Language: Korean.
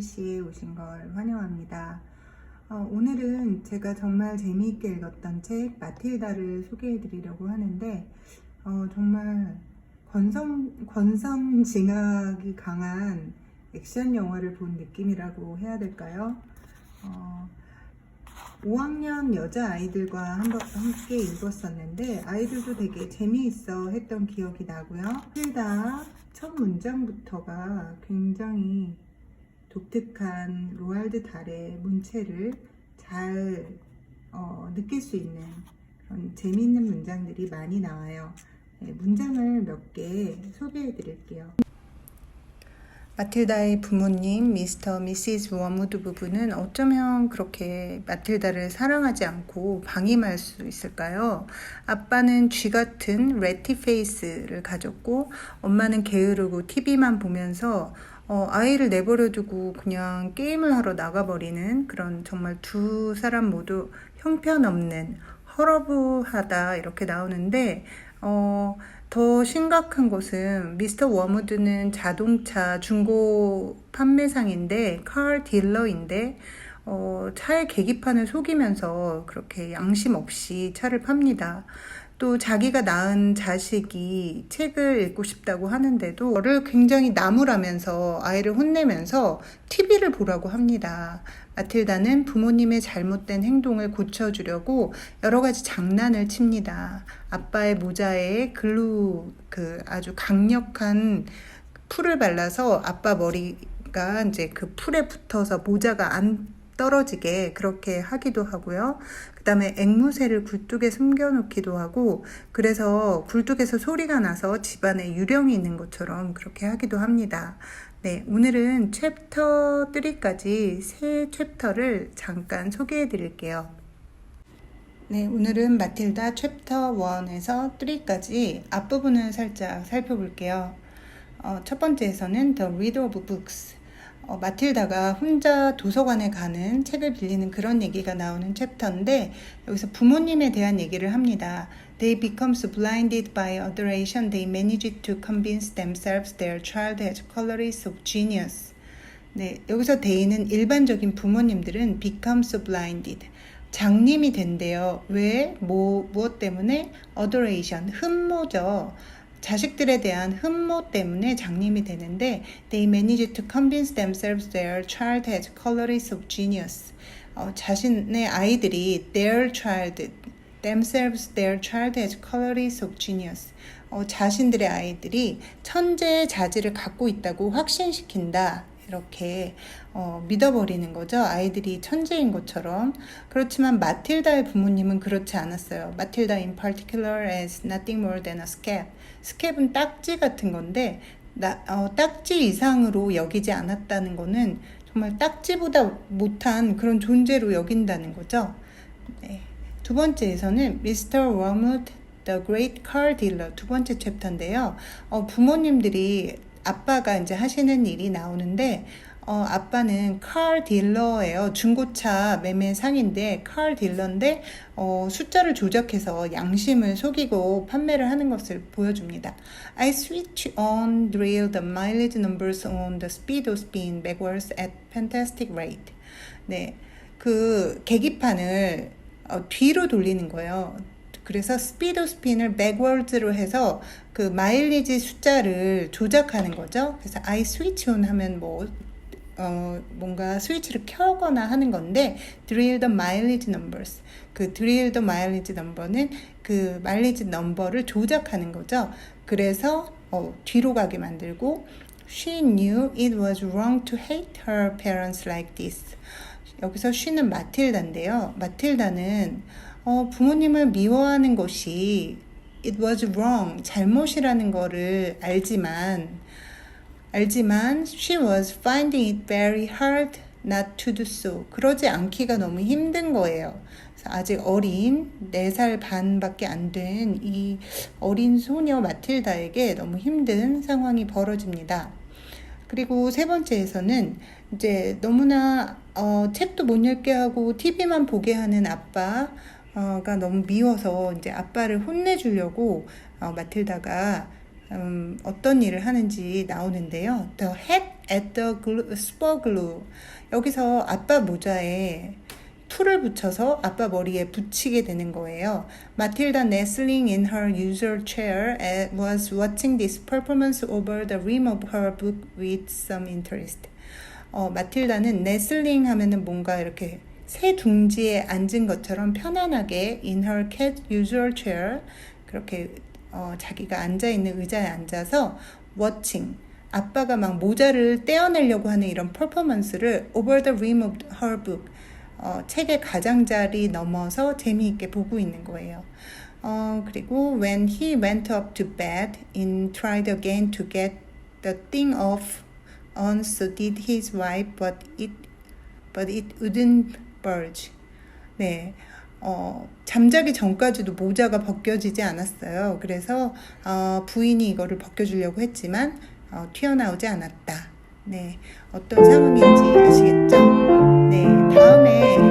잉글리시에 오신 걸 환영합니다. 어, 오늘은 제가 정말 재미있게 읽었던 책 마틸다를 소개해 드리려고 하는데 어, 정말 권성, 권선징악이 강한 액션 영화를 본 느낌이라고 해야 될까요? 어, 5학년 여자아이들과 함께 읽었었는데 아이들도 되게 재미있어 했던 기억이 나고요. 필다 첫 문장부터가 굉장히 독특한 로알드 달의 문체를 잘 어, 느낄 수 있는 그런 재미있는 문장들이 많이 나와요. 네, 문장을 몇 개 소개해 드릴게요. 마틸다의 부모님 미스터 미시즈 워무드 부부는 어쩌면 그렇게 마틸다를 사랑하지 않고 방임할 수 있을까요? 아빠는 쥐 같은 레티 페이스를 가졌고 엄마는 게으르고 TV만 보면서 어, 아이를 내버려두고 그냥 게임을 하러 나가버리는 그런 정말 두 사람 모두 형편없는 허러브하다 이렇게 나오는데 어, 더 심각한 것은 미스터 워무드는 자동차 중고 판매상인데 카 딜러인데 어, 차의 계기판을 속이면서 그렇게 양심 없이 차를 팝니다. 또 자기가 낳은 자식이 책을 읽고 싶다고 하는데도 저를 굉장히 나무라면서 아이를 혼내면서 TV를 보라고 합니다. 마틸다는 부모님의 잘못된 행동을 고쳐주려고 여러 가지 장난을 칩니다. 아빠의 모자에 글루 그 아주 강력한 풀을 발라서 아빠 머리가 이제 그 풀에 붙어서 모자가 안 떨어지게 그렇게 하기도 하고요. 그 다음에 앵무새를 굴뚝에 숨겨놓기도 하고, 그래서 굴뚝에서 소리가 나서 집안에 유령이 있는 것처럼 그렇게 하기도 합니다. 네, 오늘은 챕터 3까지 세 챕터를 잠깐 소개해 드릴게요. 네, 오늘은 마틸다 챕터 1에서 3까지 앞부분을 살짝 살펴볼게요. 어, 첫 번째에서는 The Reader of Books. 어, 마틸다가 혼자 도서관에 가는 책을 빌리는 그런 얘기가 나오는 챕터인데 여기서 부모님에 대한 얘기를 합니다. They become blinded by adoration they manage to convince themselves their child has qualities of genius. 네, 여기서 they는 일반적인 부모님들은 become so blinded. 장님이 된대요. 왜? 뭐, 무엇 때문에? adoration, 흠모죠. 자식들에 대한 흠모 때문에 장님이 되는데 they manage to convince themselves their child has qualities of genius. 어, 자신의 아이들이 their child, themselves their child has qualities of genius. 어, 자신들의 아이들이 천재의 자질을 갖고 있다고 확신시킨다. 이렇게 어, 믿어버리는 거죠. 아이들이 천재인 것처럼. 그렇지만 마틸다의 부모님은 그렇지 않았어요. 마틸다 in particular as nothing more than a scab. 스캡은 딱지 같은 건데 나, 어, 딱지 이상으로 여기지 않았다는 거는 정말 딱지보다 못한 그런 존재로 여긴다는 거죠. 네. 두 번째에서는 Mr. Wormwood, the Great Car Dealer 두 번째 챕터인데요. 어, 부모님들이 아빠가 이제 하시는 일이 나오는데 어, 아빠는 car 딜러예요. 중고차 매매 상인데 car 딜러인데 어, 숫자를 조작해서 양심을 속이고 판매를 하는 것을 보여줍니다. I switch on drill the mileage numbers on the speedo spin backwards at fantastic rate. 네, 그 계기판을 어, 뒤로 돌리는 거예요. 그래서 스피드 스핀을 백월드로 해서 그 마일리지 숫자를 조작하는 거죠. 그래서 I switch on 하면 뭐 어, 뭔가 스위치를 켜거나 하는 건데 drill the mileage numbers 그 drill the mileage number는 그 마일리지 넘버를 조작하는 거죠. 그래서 어, 뒤로 가게 만들고 she knew it was wrong to hate her parents like this. 여기서 she는 마틸다인데요. 마틸다는 어, 부모님을 미워하는 것이 it was wrong 잘못이라는 거를 알지만 알지만 she was finding it very hard not to do so. 그러지 않기가 너무 힘든 거예요. 아직 어린 4살 반밖에 안 된 이 어린 소녀 마틸다에게 너무 힘든 상황이 벌어집니다. 그리고 세 번째에서는 이제 너무나 어, 책도 못 읽게 하고 TV만 보게 하는 아빠 가 너무 미워서 이제 아빠를 혼내주려고 어, 마틸다가 음, 어떤 일을 하는지 나오는데요. The hat at the glue, spur glue. 여기서 아빠 모자에 툴을 붙여서 아빠 머리에 붙이게 되는 거예요. 마틸다 nestling in her usual chair was watching this performance over the rim of her book with some interest. 어, 마틸다는 네슬링 하면은 뭔가 이렇게 새 둥지에 앉은 것처럼 편안하게 in her cat usual chair 그렇게 어, 자기가 앉아 있는 의자에 앉아서 watching 아빠가 막 모자를 떼어내려고 하는 이런 퍼포먼스를 over the rim of her book 어, 책의 가장자리 넘어서 재미있게 보고 있는 거예요. 어, 그리고 when he went up to bed and tried again to get the thing off on so did his wife but it but it wouldn't budge. 네. 어, 잠자기 전까지도 모자가 벗겨지지 않았어요. 그래서 어, 부인이 이거를 벗겨주려고 했지만 어, 튀어나오지 않았다. 네, 어떤 상황인지 아시겠죠? 네, 다음에